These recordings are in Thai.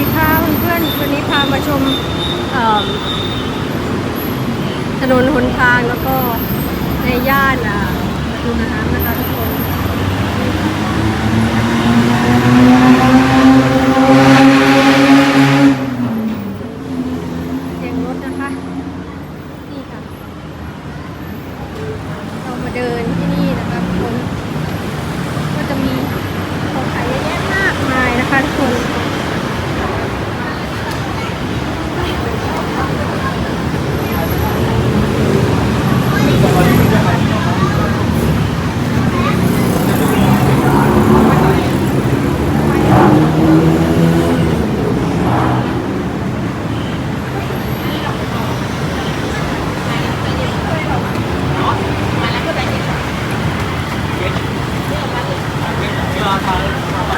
ดีค่ะเพื่อนๆวันนี้พามาชมถนนหนทางแล้วก็ในย่านอะดูน้ำนะคะทุกคนเสียงรถนะคะ นี่ค่ะ เรามาเดินที่นี่นะคะทุกคน ก็จะมีของขายเยอะแยะมากมายนะคะทุกคน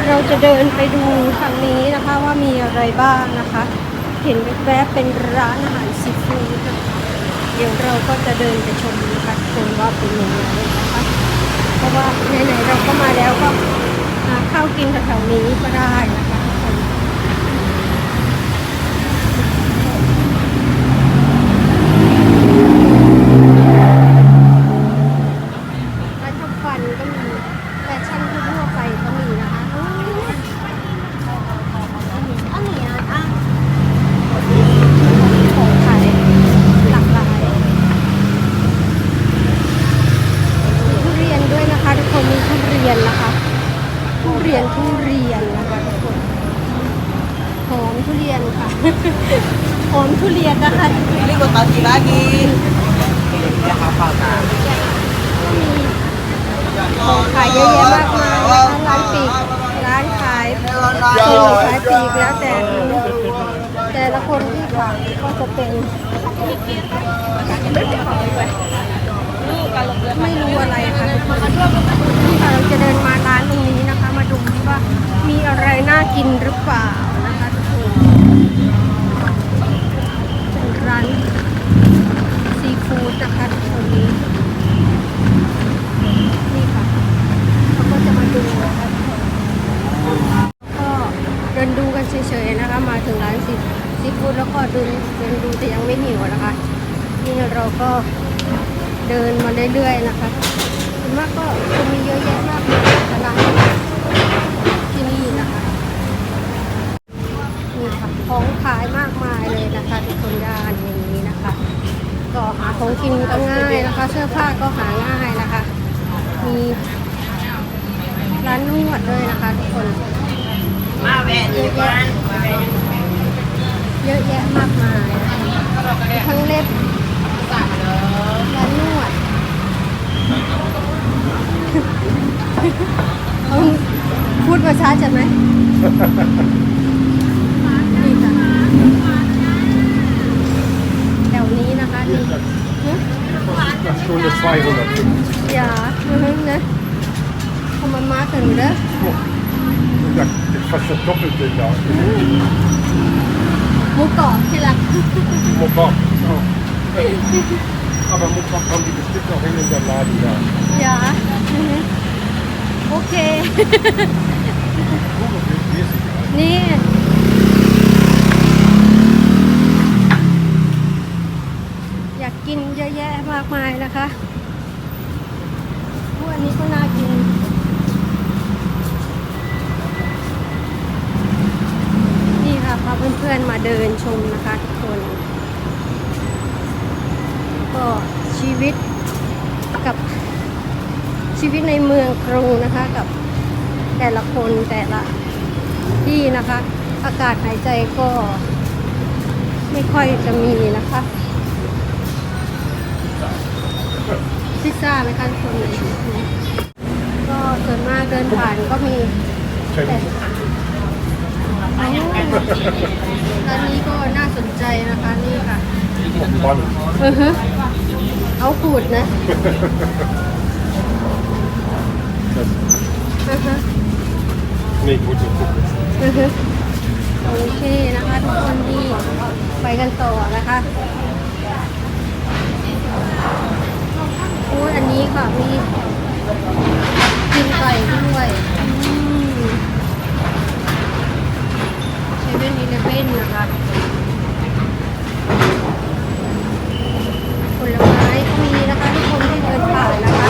เรา จะเดินไปดูทางนี้นะคะว่ามีอะไรบ้างนะคะ เห็นแวบๆเป็นร้านอาหารซีฟู้ดนะคะเดี๋ยวเราก็จะเดินไปชมกันคนว่าเป็นยังไงนะคะ เพราะว่าไหนๆเราก็มาแล้วก็หาข้าวกินแถวๆนี้ก็ได้นะคะทุกคนร้านทำฟันก็มีแฟชั่นทั่วๆไปก็มีนะคะอุ๊ยอันนี้อะอะของขายหลากหลาย มีทุเรียนด้วยนะคะทุกคนมีทุเรียนนะคะ ทุเรียนทุเรียนนะคะทุกคนหอมทุเรี ยนค่ะหอมทุเรียนนะคะ Ini gue kasih lagi. Ya hafal kan. ของขายเยอะแยะมากมายนะคะร้านปีกร้านขายส่งขายปีกแล้วแต่ แต่ละคนที่ขายก็จะเป็นไม่รู้อะไรค่ะทุกคนนี่ค่ะเราจะเดินมาร้านตรงนี้นะคะ มาดูว่ามีอะไรน่ากินหรือเปล่านะคะทุกคนเป็นร้านซีฟู้ดนะคะทุกคนนี้ นี่ค่ะเขาก็จะมาดูนะคะก็เดินดูกันเฉยๆนะคะ มาถึงร้านซีซีฟู้ดแล้วก็เดินเดินดูแต่ยังไม่หิวนะคะ นี่ เราก็เดินมาเรื่อยๆนะคะส่วนมากก็จะมีเยอะแยะมากมายนะคะร้านที่นี่นะคะนี่ค่ะของขายมากมายเลยนะคะทุกคนย่านนี้นะคะ ก็หาของกินก็ง่ายนะคะ เสื้อผ้าก็หาง่ายนะคะ มีร้านนวดด้วยนะคะทุกคน Ma về đi con. เยอะแยะมากมายทั้งเล็บร้านนวด เอาพูดภาษาจะไหมนี่ค่ะแถวนี้นะคะนี่หึ Stunde 200. Ja, mhm, ne? Kann man machen, oder? Ja, fast das Doppelte da. หมูกร อบที่รัก Mokok. Oh. Aber Mokok haben die bestimmt auch in der Laden da. อย่าอือฮึโอเค Oh, das ist mäßig. นี่อยากกินเยอะแยะมากมายนะคะพวกอันนี้ก็น่ากิน นี่ค่ะพาเพื่อนๆมาเดินชมนะคะทุกคน ก็ชีวิตกับชีวิตในเมืองกรุงนะคะกับแต่ละคนแต่ละที่นะคะ อากาศหายใจก็ไม่ค่อยจะมีนะคะพิซซ่าไหมคะทุกคนก็ส่วนมากเดินผ่านก็มีแต่อ๋อร้านนี้ก็น่าสนใจนะคะนี่ค่ะ Spannend. อือฮึเอาขูดนะ Das, อือฮึ nee, gut, das gucken. อือฮึโอเคนะคะทุกคนนี่ไปกันต่อนะคะโอ้ยอันนี้ค่ะมีกินไก่ด้วยอืมโอเคเว่นอีเลฟเว่นนะคะผลไม้ก็มีนะคะทุกคนที่เดินผ่านนะคะ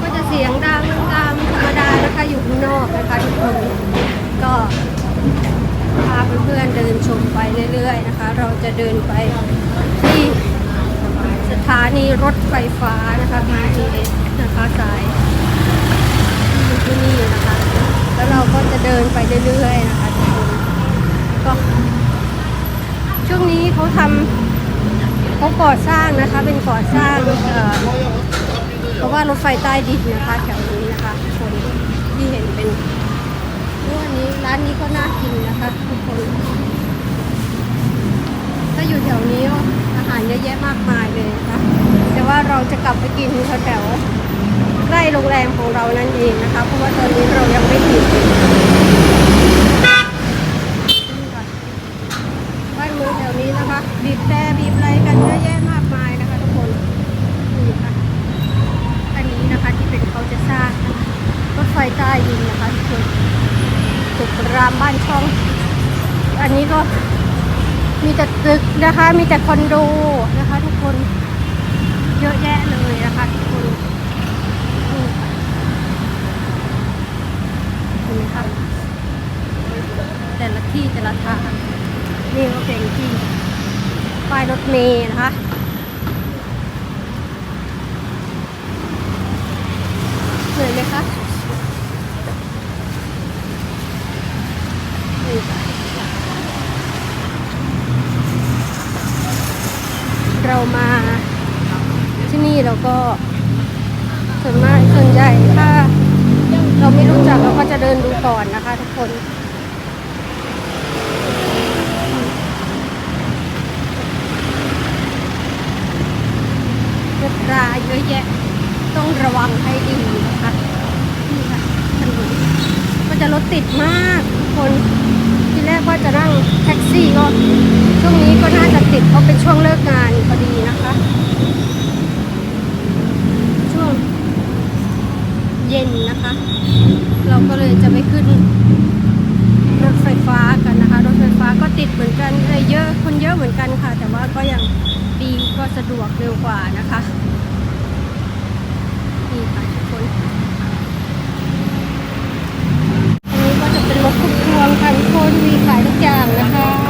ก็จะ เสียงดังตามธรรมดานะคะอยู่ข้างนอกนะคะทุกคนก็พาเพื่อนๆเดินชมไปเรื่อยๆนะคะ เราจะเดินไปที่สถานีรถไฟฟ้านะคะ BTS นะคะสายที่อยู่ที่นี่นะคะ แล้วเราก็จะเดินไปเรื่อยๆนะคะทุกคนก็ช่วงนี้เขาทำเขาก่อสร้างนะคะเป็นก่อสร้าง เพราะว่ารถไฟใต้ดินนะคะแถวนี้นะคะทุกคนที่เห็นเป็นร้านนี้ร้านนี้ก็น่ากินนะคะทุกคน ถ้าอยู่แถวนี้อาหารเยอะแยะมากมายเลยนะคะแต่ว่าเราจะกลับไปกินแถวใกล้โรงแรมของเรานั่นเองนะคะ เพราะว่าตอนนี้เรายังไม่ถึงนี่ค่ะบ้านเมืองแถวนี้นะคะบีบแต่บีบอะไรกันเยอะแยะมากมายนะคะ ทุกคนนี่ค่ะันนี้นะคะ ที่เป็นเขาจะสร้างรถไฟใต้ดินนะคะทุกคนตึกรามบ้านช่อง อันนี้ก็มีแต่ตึกนะคะ มีแต่คอนโดนะคะทุกคนเยอะแยะเลยนะคะทุกคนนี่ค่ะเห็นไหมคะแต่ละที่แต่ละทางนี่ก็เป็นที่ป้ายรถเมล์นะคะ เหนื่อยไหมคะนี่ค่ะเรามาที่นี่เรา ก็ส่วนมากส่วนใหญ่ถ้าเราไม่รู้จักเราก็จะเดินดูก่อนนะคะทุกคนรถราเยอะแยะต้องระวังให้ดีนะคะนี่ค่ะถนนก็จะรถติดมากทุกคนที่แรกว่าจะนั่งแท็กซี่ก็ช่วงนี้ก็น่าจะติดเพราะเป็นช่วงเลิกงานพอดีนะคะ ช่วง เย็นนะคะ เราก็เลยจะไปขึ้นรถไฟฟ้ากันนะคะ รถไฟฟ้าก็ติดเหมือนกันเอ้ยเยอะคนเยอะเหมือนกันค่ะ แต่ว่าก็ยังดีก็สะดวกเร็วกว่านะคะนี่ค่ะทุกคนอันนี้ก็จะเป็นรถคุกพวงค่ะทุกคนมีขายทุกอย่างนะคะ